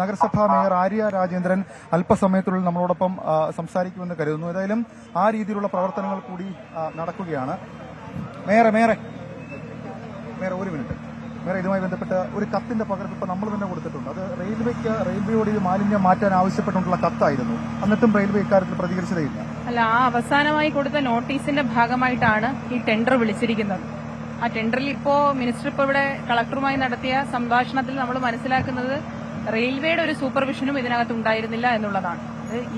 നഗരസഭാ മേയർ ആര്യ രാജേന്ദ്രൻ അല്പസമയത്തിനുള്ളിൽ നമ്മളോടൊപ്പം സംസാരിക്കുമെന്ന് കരുതുന്നു. ഏതായാലും ആ രീതിയിലുള്ള പ്രവർത്തനങ്ങൾ കൂടി നടക്കുകയാണ്. മേയറെ മേയറെ. മേയറെ ഒരു മിനിറ്റ്. വേറെ ഇതുമായി ബന്ധപ്പെട്ട് ഒരു കത്തിന്റെ പകർപ്പ് ഇപ്പൊ നമ്മൾ തന്നെ കൊടുത്തിട്ടുണ്ട്. അത് റെയിൽവേക്ക് റെയിൽവേയോട് ഇത് മാലിന്യം മാറ്റാൻ ആവശ്യപ്പെട്ടുകൊണ്ടുള്ള കത്തായിരുന്നു. എന്നിട്ടും റെയിൽവേ ഇക്കാര്യത്തിൽ പ്രതികരിച്ചതേയില്ല. അല്ല ആ അവസാനമായി കൊടുത്ത നോട്ടീസിന്റെ ഭാഗമായിട്ടാണ് ഈ ടെൻഡർ വിളിച്ചിരിക്കുന്നത്. ആ ടെൻഡറിൽ ഇപ്പോ മിനിസ്റ്റർ ഇപ്പോ ഇവിടെ കളക്ടറുമായി നടത്തിയ സംഭാഷണത്തിൽ നമ്മൾ മനസ്സിലാക്കുന്നത് റെയിൽവേയുടെ ഒരു സൂപ്പർവിഷനും ഇതിനകത്ത് ഉണ്ടായിരുന്നില്ല എന്നുള്ളതാണ്.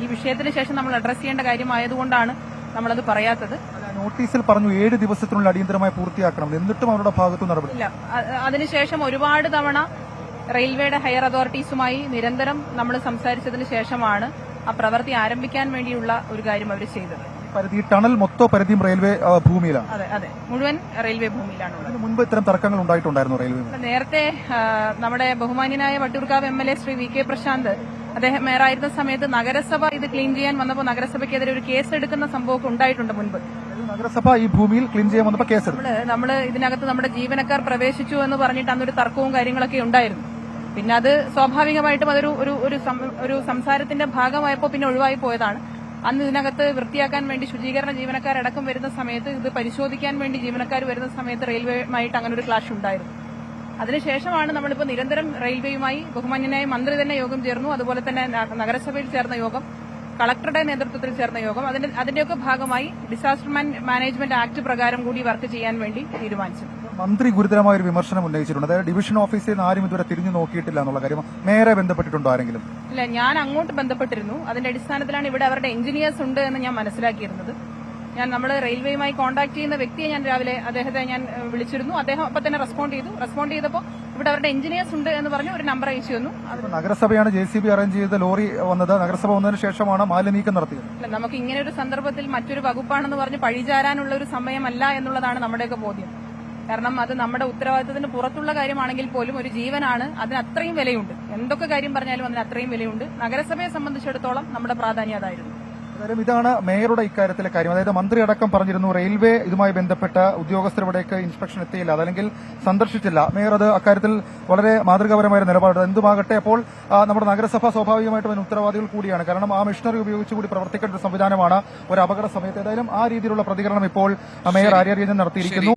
ഈ വിഷയത്തിന് ശേഷം നമ്മൾ അഡ്രസ് ചെയ്യേണ്ട കാര്യമായതുകൊണ്ടാണ് നമ്മളത് പറയാത്തത്. നോട്ടീസിൽ പറഞ്ഞു ഏഴ് ദിവസത്തിനുള്ള അടിയന്തരമായി പൂർത്തിയാക്കണം. എന്നിട്ടും അവരുടെ ഭാഗത്തു നടപടി. ഇല്ല. അതിനുശേഷം ഒരുപാട് തവണ റെയിൽവേയുടെ ഹയർ അതോറിറ്റീസുമായി നിരന്തരം നമ്മൾ സംസാരിച്ചതിന് ശേഷമാണ് ആ പ്രവൃത്തി ആരംഭിക്കാൻ വേണ്ടിയുള്ള ഒരു കാര്യം അവർ ചെയ്തത്. പരിധി ടണൽ മൊത്തം പരിധിയും റെയിൽവേ ഭൂമിയിലാണ്. അതെ അതെ. മുഴുവൻ റെയിൽവേ ഭൂമിയിലാണ് മുൻപ് ഇത്തരം തർക്കങ്ങൾ ഉണ്ടായിട്ടുണ്ടായിരുന്നു റെയിൽവേ നേരത്തെ നമ്മുടെ ബഹുമാന്യനായ Vattiyoorkavu M L A Shri V K Prashanth അദ്ദേഹം മേയറായിരുന്ന സമയത്ത് നഗരസഭ ഇത് ക്ലീൻ ചെയ്യാൻ വന്നപ്പോൾ നഗരസഭയ്ക്കെതിരെ ഒരു കേസ് എടുക്കുന്ന സംഭവമൊക്കെ ഉണ്ടായിട്ടുണ്ട് മുൻപ്. നഗരസഭ ഈ ഭൂമിയിൽ ക്ലീൻ ചെയ്യാൻ വന്നപ്പോൾ കേസെടുത്തു. നമ്മൾ ഇതിനകത്ത് നമ്മുടെ ജീവനക്കാർ പ്രവേശിച്ചു എന്ന് പറഞ്ഞിട്ട് അന്നൊരു തർക്കവും കാര്യങ്ങളൊക്കെ ഉണ്ടായിരുന്നു. പിന്നെ അത് സ്വാഭാവികമായിട്ടും അതൊരു ഒരു ഒരു സംസാരത്തിന്റെ ഭാഗമായപ്പോൾ പിന്നെ ഒഴിവായി പോയതാണ്. അന്ന് ഇതിനകത്ത് വൃത്തിയാക്കാൻ വേണ്ടി ശുചീകരണ ജീവനക്കാരടക്കം വരുന്ന സമയത്ത് ഇത് പരിശോധിക്കാൻ വേണ്ടി ജീവനക്കാർ വരുന്ന സമയത്ത് റെയിൽവേയുമായിട്ട് അങ്ങനെ ഒരു ക്ലാഷ് ഉണ്ടായിരുന്നു. അതിനുശേഷമാണ് നമ്മളിപ്പോൾ നിരന്തരം റെയിൽവേയുമായി ബഹുമാന്യനായ മന്ത്രി തന്നെ യോഗം ചേർന്നു. അതുപോലെ തന്നെ നഗരസഭയിൽ ചേർന്ന യോഗം കളക്ടറുടെ നേതൃത്വത്തിൽ ചേർന്ന യോഗം. അതിന്റെ അതിന്റെയൊക്കെ ഭാഗമായി ഡിസാസ്റ്റർ മാനേജ്മെന്റ് ആക്ട് പ്രകാരം കൂടി വർക്ക് ചെയ്യാൻ വേണ്ടി തീരുമാനിച്ചു മന്ത്രി ഗുരുതരമായ ഒരു വിമർശനം ഉന്നയിച്ചിട്ടുണ്ട്. അതായത് ഡിവിഷൻ ഓഫീസിൽ നിന്ന് ആരും ഇതുവരെ തിരിഞ്ഞു നോക്കിയിട്ടില്ല എന്നുള്ള കാര്യം നേരെ ബന്ധപ്പെട്ടിട്ടുണ്ടോ ആരെങ്കിലും? ഇല്ല ഞാൻ അങ്ങോട്ട് ബന്ധപ്പെട്ടിരുന്നു. അതിന്റെ അടിസ്ഥാനത്തിലാണ് ഇവിടെ അവരുടെ എഞ്ചിനീയേഴ്സ് ഉണ്ട് എന്ന് ഞാൻ മനസ്സിലാക്കിയിരുന്നത്. ഞാൻ നമ്മൾ റെയിൽവേയുമായി കോൺടാക്ട് ചെയ്യുന്ന വ്യക്തിയെ ഞാൻ രാവിലെ അദ്ദേഹത്തെ ഞാൻ വിളിച്ചിരുന്നു. അദ്ദേഹം അപ്പൊ തന്നെ റെസ്പോണ്ട് ചെയ്തു. റെസ്പോണ്ട് ചെയ്തപ്പോൾ ഇവിടെ അവരുടെ എഞ്ചിനീയേഴ്സ് ഉണ്ട് എന്ന് പറഞ്ഞു ഒരു നമ്പർ അയച്ചു തന്നു. നഗരസഭയാണ് ജെ സി ബി അറേഞ്ച് ചെയ്ത ലോറി വന്നത്. നഗരസഭ വന്നതിന് ശേഷമാണ് മാലിന്യ നടത്തിയത്. അല്ല നമുക്ക് ഇങ്ങനെ ഒരു സന്ദർഭത്തിൽ മറ്റൊരു വകുപ്പാണെന്ന് പറഞ്ഞ് പഴിചാരാനുള്ള ഒരു സമയമല്ല എന്നുള്ളതാണ് നമ്മുടെയൊക്കെ ബോധ്യം. കാരണം അത് നമ്മുടെ ഉത്തരവാദിത്തത്തിന് പുറത്തുള്ള കാര്യമാണെങ്കിൽ പോലും ഒരു ജീവനാണ്. അതിന് അത്രയും വിലയുണ്ട്. എന്തൊക്കെ കാര്യം പറഞ്ഞാലും അതിന് അത്രയും വിലയുണ്ട്. നഗരസഭയെ സംബന്ധിച്ചിടത്തോളം നമ്മുടെ പ്രാധാന്യം അതായിരുന്നു. ഇതാണ് മേയറുടെ ഇക്കാര്യത്തിലെ കാര്യം. അതായത് മന്ത്രി അടക്കം പറഞ്ഞിരുന്നു റെയിൽവേ ഇതുമായി ബന്ധപ്പെട്ട ഉദ്യോഗസ്ഥർ ഇവിടേക്ക് ഇൻസ്പെക്ഷൻ എത്തിയില്ല അതല്ലെങ്കിൽ സന്ദർശിച്ചില്ല. മേയർ അത് അക്കാര്യത്തിൽ വളരെ മാതൃകാപരമായ നിലപാട് എന്തുമാകട്ടെ അപ്പോൾ നമ്മുടെ നഗരസഭ സ്വാഭാവികമായിട്ടും അതിന് ഉത്തരവാദികൾ കൂടിയാണ്. കാരണം ആ മിഷനറി ഉപയോഗിച്ച് കൂടി പ്രവർത്തിക്കേണ്ട ഒരു സംവിധാനമാണ് ഒരു അപകട സമയത്ത്. ഏതായാലും ആ രീതിയിലുള്ള പ്രതികരണം ഇപ്പോൾ മേയർ ആര്യ നടത്തിയിരിക്കുന്നു.